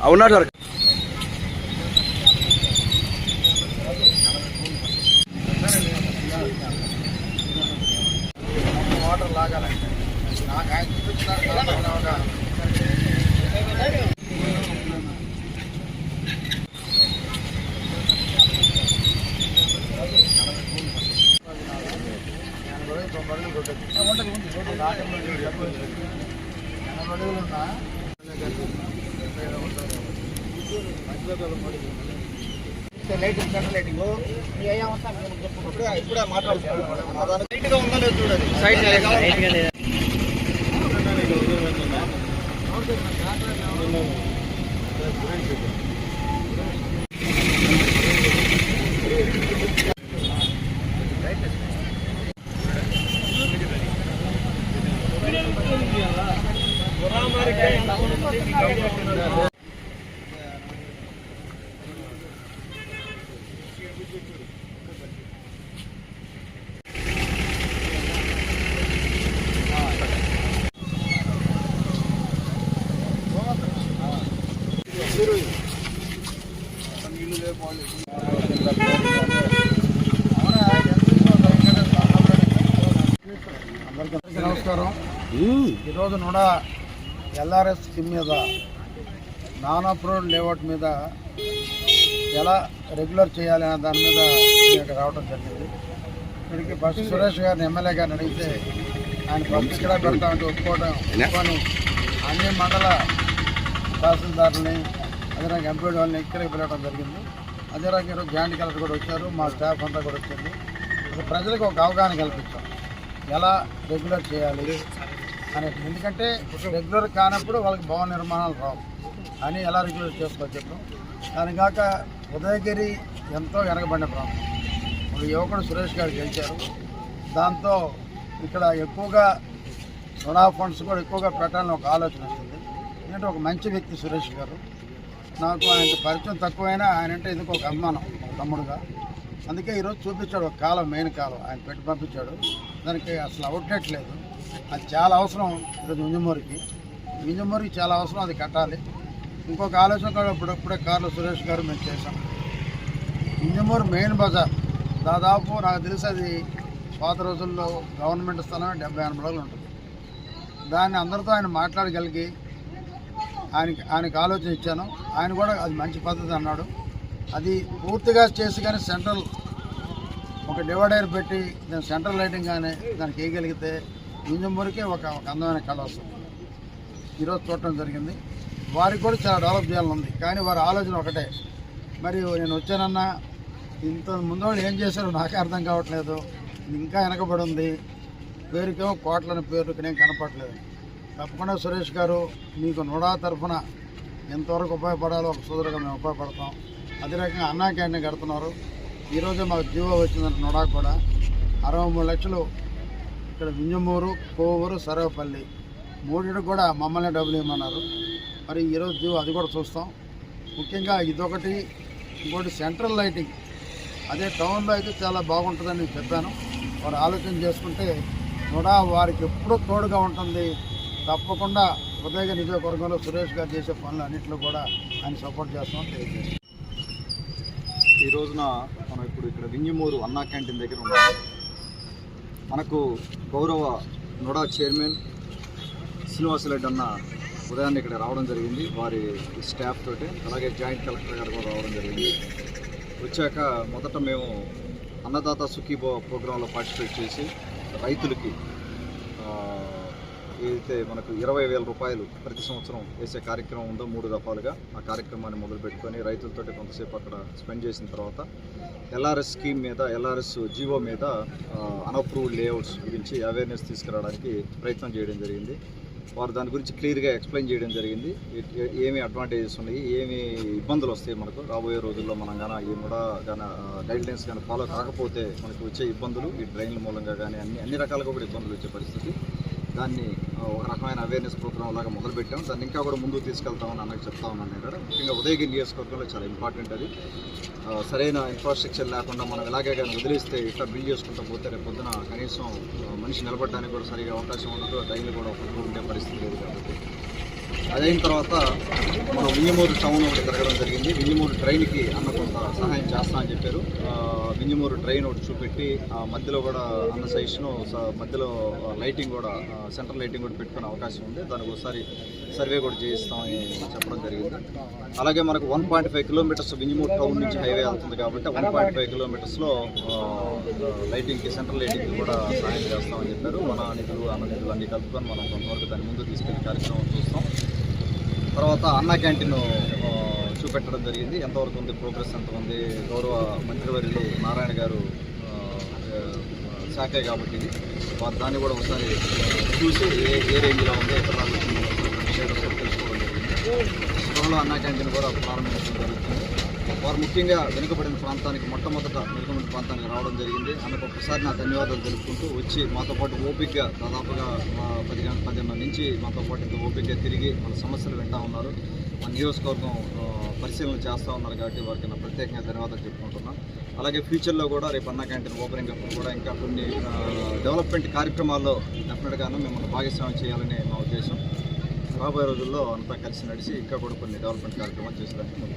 అవునా sir. Water లాగాలంటే నాకు ఆయన చూపించినారు ఒక లైటింగ్ సెంటర్ లైటింగ్ ఇప్పుడే మాట్లాడుతున్నాను లైట్గా ఉందా లేదు చూడండి సైడ్ అందరికీ నమస్కారం. ఈరోజు కూడా ఎల్ఆర్ఎస్ స్కీమ్ మీద నాన్ అప్రూవ్డ్ లేఅవుట్ మీద ఎలా రెగ్యులర్ చేయాలి అనే దాని మీద ఇక్కడ రావడం జరిగింది. ఇక్కడికి ఫస్ట్ సురేష్ గారిని ఎమ్మెల్యే గారిని అడిగితే ఆయన ఫస్ట్ ఇక్కడ పెడతామంటే ఒప్పుకోవడం ఒప్పుకొని. అన్ని మండల తహసీల్దారుని అదేవిధంగా ఎంపీడీ వాళ్ళని ఇక్కడికి పిలవడం జరిగింది. అదే రకంగా ఈరోజు జాయింట్ కలెక్టర్ కూడా వచ్చారు మా స్టాఫ్ అంతా కూడా వచ్చింది. ప్రజలకు ఒక అవగాహన కల్పించాం. ఎలా రెగ్యులర్ చేయాలి అనేది. ఎందుకంటే రెగ్యులర్ కానప్పుడు వాళ్ళకి భవన నిర్మాణాలు రావు. అని ఎలా రెగ్యులర్ చేసుకోవచ్చు చెప్పడం దాని కాక ఉదయగిరి ఎంతో వెనకబడిన ప్రాంతం. ఒక యువకుడు సురేష్ గారు గెలిచారు. దాంతో ఇక్కడ ఎక్కువగా రుణా ఫండ్స్ కూడా ఎక్కువగా పెట్టాలని ఒక ఆలోచన వస్తుంది. ఎందుకంటే ఒక మంచి వ్యక్తి సురేష్ గారు. నాకు ఆయనకి పరిచయం తక్కువైనా ఆయన అంటే ఎందుకు ఒక అభిమానం ఒక తమ్ముడుగా. అందుకే ఈరోజు చూపించాడు ఒక కాలం మెయిన్ కాలం. ఆయన పెట్టి పంపించాడు. దానికి అసలు అవుట్లెట్ లేదు. అది చాలా అవసరం. ఈరోజు మింజమూరికి. మింజమూరికి చాలా అవసరం. అది కట్టాలి. ఇంకొక ఆలోచన కూడా ఇప్పుడప్పుడే కార్ల కార్లో సురేష్ గారు మేము చేశాం. వింజమూరు మెయిన్ బజార్. దాదాపు నాకు తెలిసి అది పాత రోజుల్లో గవర్నమెంట్ స్థలం డెబ్బై ఎనభై రోజులు ఉంటుంది. దాన్ని అందరితో ఆయన మాట్లాడగలిగి ఆయనకి ఆయనకు ఆలోచన ఇచ్చాను. ఆయన కూడా అది మంచి పద్ధతి అన్నాడు. అది పూర్తిగా చేసి కానీ సెంట్రల్ ఒక డివైడర్ పెట్టి దాని సెంట్రల్ లైటింగ్ కానీ దానికి వేయగలిగితే ఇంజమూరికి ఒక ఒక అందమైన కళ వస్తుంది. ఈరోజు చూడటం జరిగింది. వారికి కూడా చాలా డెవలప్ చేయాలని ఉంది. కానీ వారి ఆలోచన ఒకటే. మరి నేను వచ్చానన్నా ఇంత ముందు వాళ్ళు ఏం చేశారో నాకే అర్థం కావట్లేదు. ఇంకా వెనకబడి ఉంది. పేరుకేమో కోట్లని పేరు నేను కనపడలేదు. తప్పకుండా సురేష్ గారు మీకు నుడా తరఫున ఎంతవరకు ఉపయోగపడాలో ఒక సోదరుగా మేము ఉపయోగపడతాం. అదే రకంగా అన్నా క్యాంటీన్ కడుతున్నారు. ఈరోజే మాకు జీవో వచ్చిందంట నుడా కూడా. అరవై మూడు లక్షలు ఇక్కడ వింజమూరు కోవూరు సర్వపల్లి. మూడింటికి కూడా మమ్మల్ని డబ్బులు ఇవ్వమన్నారు. మరి ఈరోజు అది కూడా చూస్తాం. ముఖ్యంగా ఇదొకటి ఇంకోటి సెంట్రల్ లైటింగ్. అదే టౌన్లో అయితే చాలా బాగుంటుందని చెప్పాను. వారు ఆలోచన చేసుకుంటే కూడా వారికి ఎప్పుడూ తోడుగా ఉంటుంది. తప్పకుండా ఉదయ నియోజకవర్గంలో సురేష్ గారు చేసే పనులు అన్నింటిలో కూడా ఆయన సపోర్ట్ చేస్తామని తెలియజేస్తాం ఈ రోజున మనం ఇప్పుడు ఇక్కడ వింగిమూరు అన్నా క్యాంటీన్ దగ్గర ఉన్నాం. మనకు గౌరవ నోడా చైర్మన్ శ్రీనివాసరెడ్డి అన్న ఉదయాన్నే ఇక్కడ రావడం జరిగింది. వారి స్టాఫ్ తోటి అలాగే జాయింట్ కలెక్టర్ గారు కూడా రావడం జరిగింది. వచ్చాక మొదట మేము అన్నదాత సుఖీభో ప్రోగ్రాంలో పార్టిసిపేట్ చేసి రైతులకి ఏదైతే మనకు ఇరవై వేల రూపాయలు ప్రతి సంవత్సరం వేసే కార్యక్రమం ఉందో మూడు దఫాలుగా ఆ కార్యక్రమాన్ని మొదలుపెట్టుకొని రైతులతో కొంతసేపు అక్కడ స్పెండ్ చేసిన తర్వాత ఎల్ఆర్ఎస్ స్కీమ్ మీద ఎల్ఆర్ఎస్ జీవో మీద అన్అప్రూవ్డ్ లేఅవుట్స్ గురించి అవేర్నెస్ తీసుకురావడానికి ప్రయత్నం చేయడం జరిగింది. వారు దాని గురించి క్లియర్గా ఎక్స్ప్లెయిన్ చేయడం జరిగింది. ఏమి అడ్వాంటేజెస్ ఉన్నాయి ఏమి ఇబ్బందులు వస్తాయి మనకు? రాబోయే రోజుల్లో మనం కానీ ఈ కూడా కానీ గైడ్ లైన్స్ కానీ ఫాలో కాకపోతే మనకు వచ్చే ఇబ్బందులు ఈ డ్రైన్ల మూలంగా కానీ అన్ని అన్ని రకాలుగా కూడా ఇబ్బందులు వచ్చే పరిస్థితి. దాన్ని ఒక రకమైన అవేర్నెస్ ప్రోగ్రామ్ లాగా మొదలుపెట్టాం. దాన్ని ఇంకా కూడా ముందుకు తీసుకెళ్తామని అన్నకు చెప్తా ఉన్నాను నేను. ముఖ్యంగా ఉదయగిరి నియోజకవర్గంలో చాలా ఇంపార్టెంట్ అది. సరైన ఇన్ఫ్రాస్ట్రక్చర్ లేకుండా మనం ఇలాగే కానీ వదిలేస్తే ఇట్లా బిల్డ్ చేసుకుంటూ పోతే రేపు పొద్దున కనీసం మనిషి నిలబడడానికి కూడా సరిగా అవకాశం ఉండదు. రైలు కూడా ఒకటి ఉండే పరిస్థితి లేదు కాబట్టి. అదైన తర్వాత మనం వింజమూరు టౌన్ ఒకటి తిరగడం జరిగింది. వింజమూరు ట్రైన్కి అన్న కొంత సహాయం చేస్తా అని చెప్పారు. మినిమూరు ట్రైన్ ఒకటి చూపెట్టి ఆ మధ్యలో కూడా అన్న సైడ్స్ను మధ్యలో లైటింగ్ కూడా సెంట్రల్ లైటింగ్ కూడా పెట్టుకునే అవకాశం ఉంది. దానికి ఒకసారి సర్వే కూడా చేయిస్తామని చెప్పడం జరిగింది. అలాగే మనకు one point five kilometres Vinjamuru town నుంచి హైవే వెళ్తుంది కాబట్టి వన్ పాయింట్ ఫైవ్ కిలోమీటర్స్లో లైటింగ్కి సెంట్రల్ లైటింగ్కి కూడా సహాయం చేస్తామని చెప్పారు. మన నిధులు అన్న నిధులు అన్ని కలుపుకొని మనం కొంతవరకు దాని ముందు తీసుకెళ్ళే కార్యక్రమం చూస్తాం. తర్వాత అన్నా క్యాంటీన్ చూపెట్టడం జరిగింది. ఎంతవరకు ఉంది ప్రోగ్రెస్ ఎంత ఉంది గౌరవ మంత్రివర్యులు నారాయణ గారు శాఖే కాబట్టి ఇది. వారు దాన్ని కూడా ఒకసారి చూసి ఏ ఏ రేంజ్లో ఉంది ఎక్కడ రాబోతుందో తెలుసుకోవడం జరిగింది. త్వరలో అన్నా క్యాంటీన్ కూడా ప్రారంభించడం జరుగుతుంది. వారు ముఖ్యంగా వెనుకబడిన ప్రాంతానికి మొట్టమొదట వెనుకబడిన ప్రాంతానికి రావడం జరిగింది. అందుకు ఒక్కసారి నా ధన్యవాదాలు తెలుపుకుంటూ వచ్చి మాతో పాటు ఓపిక్గా దాదాపుగా పది గంటల పదిన్నర నుంచి మాతో పాటు ఇంత ఓపిక్గా తిరిగి మన సమస్యలు వింటా ఉన్నారు. మన నియోజకవర్గం పరిశీలన చేస్తూ ఉన్నారు కాబట్టి వారికి నా ప్రత్యేకంగా ధన్యవాదాలు చెప్పుకుంటున్నాం. అలాగే ఫ్యూచర్లో కూడా రేపు అన్న క్యాంటీన్ ఓపెనింగ్ అప్పుడు కూడా ఇంకా కొన్ని డెవలప్మెంట్ కార్యక్రమాల్లో డెఫినెట్గాను మిమ్మల్ని భాగస్వామ్యం చేయాలని మా ఉద్దేశం. రాబోయే రోజుల్లో అంతా కలిసి నడిచి ఇంకా కూడా కొన్ని డెవలప్మెంట్ కార్యక్రమాలు చేసేదానికి